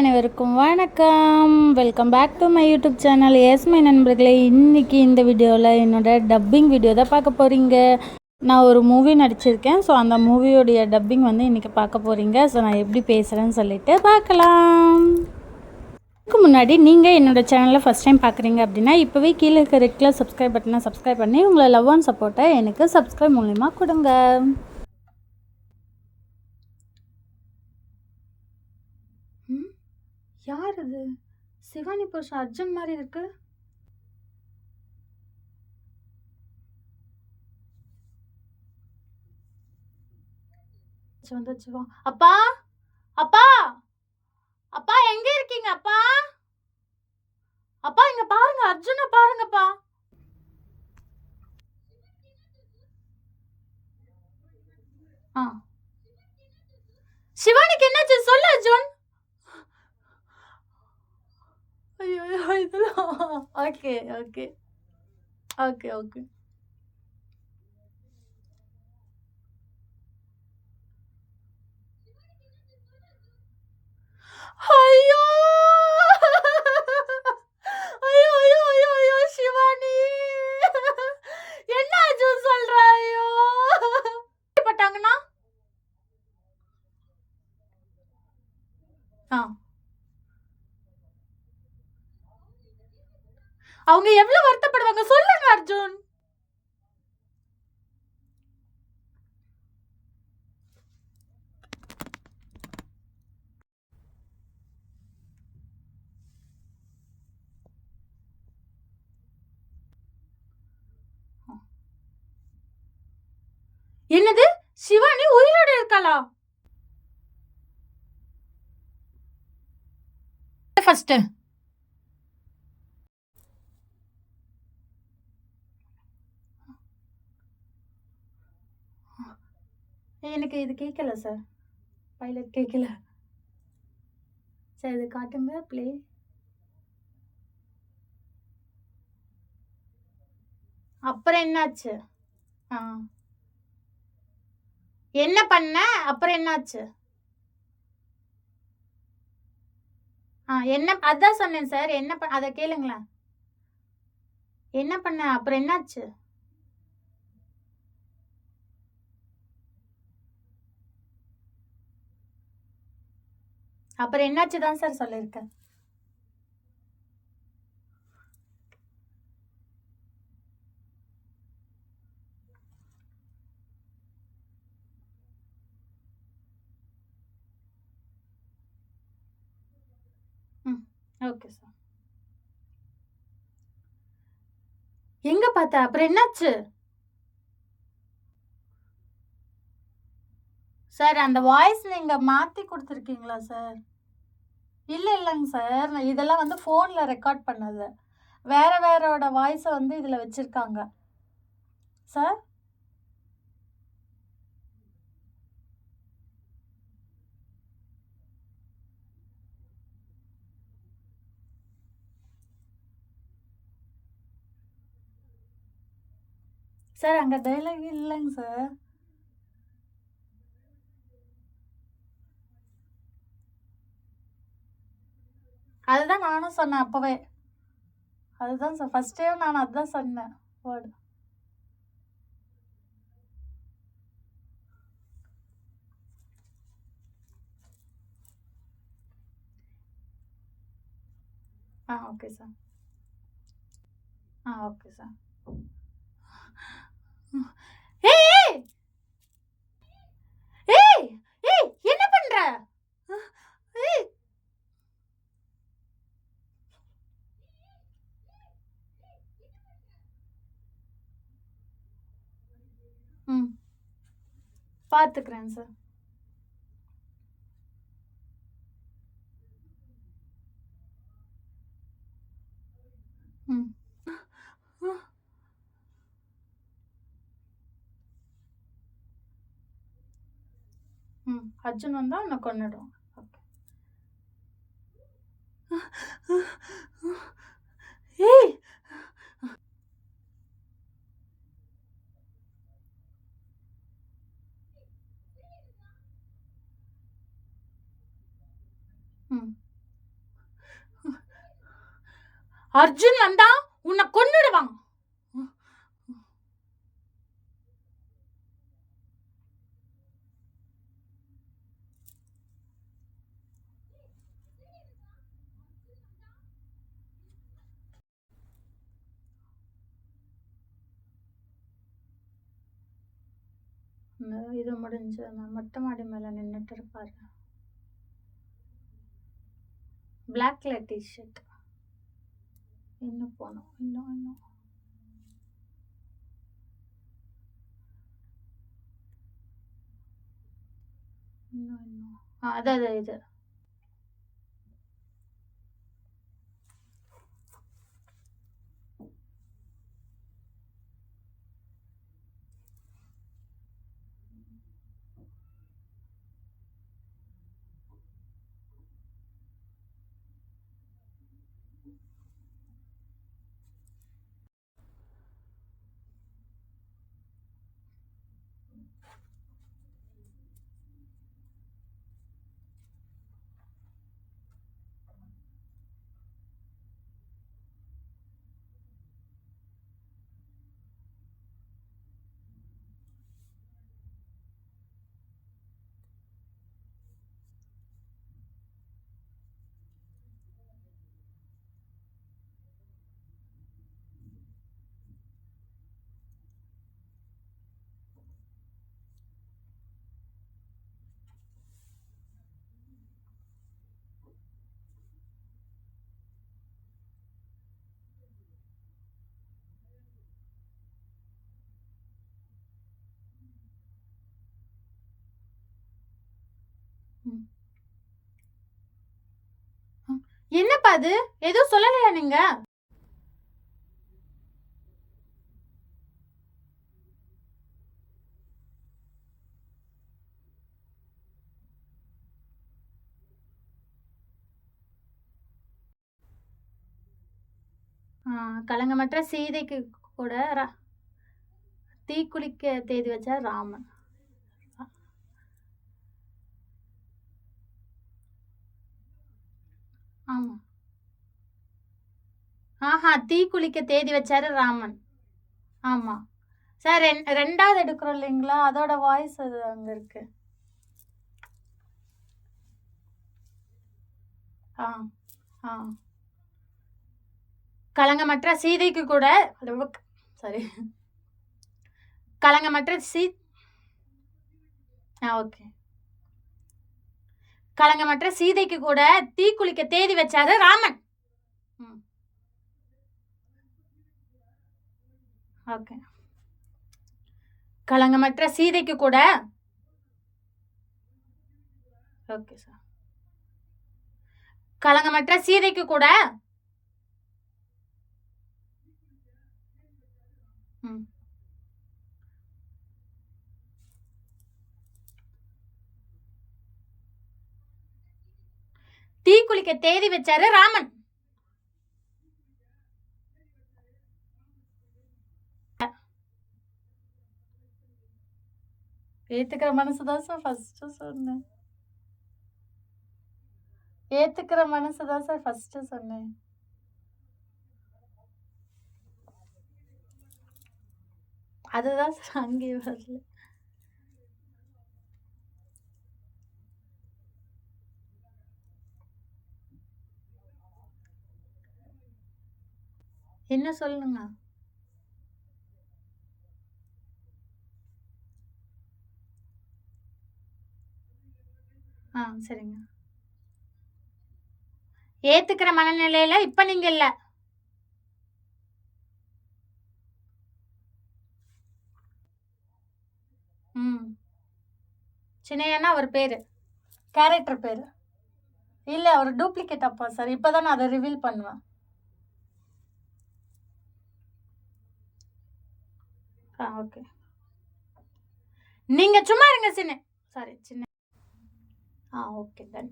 அனைவருக்கும் வணக்கம். Welcome back to my YouTube channel yes my நண்பர்களே இன்றைக்கி இந்த வீடியோவில் என்னோட டப்பிங் வீடியோ தான் பார்க்க போகிறீங்க நான் ஒரு மூவி நடிச்சிருக்கேன். ஸோ அந்த மூவியோடைய டப்பிங் வந்து இன்றைக்கி பார்க்க போகிறீங்க ஸோ நான் எப்படி பேசுகிறேன்னு சொல்லிட்டு பார்க்கலாம். அதுக்கு முன்னாடி நீங்கள் என்னோடய சேனலில் ஃபஸ்ட் டைம் பார்க்குறீங்க அப்படின்னா இப்போவே கீழே இருக்க ரெட்டில் சப்ஸ்கிரைப் பட்டனை சப்ஸ்கிரைப் பண்ணி உங்களை லவ் அண்ட் சப்போர்ட்டை எனக்கு சப்ஸ்கிரைப் மூலிமா கொடுங்க. யார் அது? சிவானி புருஷன் அர்ஜுன் மாதிரி இருக்கு. வந்துச்சுவா அப்பா! அப்பா! அப்பா எங்க இருக்கீங்க அப்பா? அப்பா இங்க பாருங்க அர்ஜுன பாருங்கப்பா. ஆ. சிவானி என்னாச்சு சொல்லு அர்ஜுன் ஐயோ இதெல்லாம் ஓகே ஓகே ஓகே அவங்க எவ்வளவு வருத்தப்படுவாங்க? சொல்லுங்க அர்ஜுன். என்னது? சிவானி உயிரோடு இருக்காளா? ஃபர்ஸ்ட் எனக்கு இது கேட்கல சார் பைலட் கேட்கல சார் இது காட்டுங்க ப்ளே அப்புறம் என்னாச்சு? ஆ. என்ன பண்ண? அப்புறம் என்னாச்சு? ஆ என்ன அதான் சொன்னேன் சார் என்ன ப அதை கேளுங்களேன். என்ன பண்ண? அப்புறம் என்னாச்சு? அப்புறம் என்னாச்சு தான் சார் சொல்லியிருக்கேன். ம் ஓகே சார். எங்க பார்த்த? அப்புறம் என்னாச்சு? சார் அந்த வாய்ஸ் நீங்கள் மாற்றி கொடுத்துருக்கீங்களா சார்? இல்லை இல்லைங்க சார். நான் இதெல்லாம் வந்து ஃபோனில் ரெக்கார்ட் பண்ணது. வேறு வேறோட வாய்ஸை வந்து இதில் வச்சிருக்காங்க. சார்? சார் அங்கே டைலாக் இல்லைங்க சார். அதுதான் நானும் சொன்னேன் அப்பவே. அதுதான் சார் ஃபர்ஸ்டே நான் அதுதான் சொன்னேன் வேர்டு ஆ ஓகே சார் ஆ ஓகே சார் ஏய் ஏய் ஏய் என்ன பண்ற ஏய் ம் பார்த்துக்கிறேன் சார் ம். ம். அர்ஜுன் வந்தா உன்னை கொண்டுடுவான் ஓகே. ஏய் ம் அர்ஜுன் வந்தா உன்னை கொன்னுடுவான் இது முடிஞ்சு அந்த மொட்டை மாடி மேலே நின்றுட்டு இருப்பார். பிளாக் கலர் டிஷர்ட் இன்னும் போனோம் இன்னும் இன்னும் இன்னும் இன்னும் ஆ அதான் அதான் இது ம். அ என்னப்பா அது? எதுவும் சொல்லலையா நீங்க? ஆ களங்கமற்ற சீதைக்கு கூட ரா தீக்குளிக்க தேதி வச்சா ராமன். ஆமா. ஆஹா! தீக்குளிக்க தேதி வச்சாரு ராமன். ஆமா. சார் ரெண் 2வது எடுக்கிறோம் இல்லைங்களா? அதோட வாய்ஸ் அது அங்க இருக்கு. ஆ, ஆ. களங்கமற்ற சீதைக்கு கூட சாரி. களங்கமற்ற சீ ஆ ஓகே. களங்கமற்ற சீதைக்கு கூட தீக்குளிக்க தேதி வச்சாரு ராமன். ம். ஓகே. களங்கமற்ற சீதைக்கு கூட ஓகே சார். களங்கமற்ற சீதைக்கு கூட குளிக்க தேதி வச்சாரு ராமன். ஏத்துக்கிற மனசுதான் சார் ஃபர்ஸ்ட் சொன்னேன். ஏத்துக்கிற மனசுதான் சார் ஃபர்ஸ்ட்டு சொன்னேன். அதுதான் சார் அங்கேயே வரல. என்ன சொல்லணுங்க? ஆ சரிங்க. ஏத்துக்கிற மனநிலையில இப்ப நீங்க இல்ல. ம். சின்னையான்னா அவர் பேரு. கேரக்டர் பேரு. இல்லை ஒரு டூப்ளிகேட் அப்பா சார். இப்போ தான் நான் அதை ரிவீல் பண்ணுவேன். ஆ ஓகே. நீங்கள் சும்மா இருங்க சின்ன சாரி சின்ன ஆ ஓகே டன்.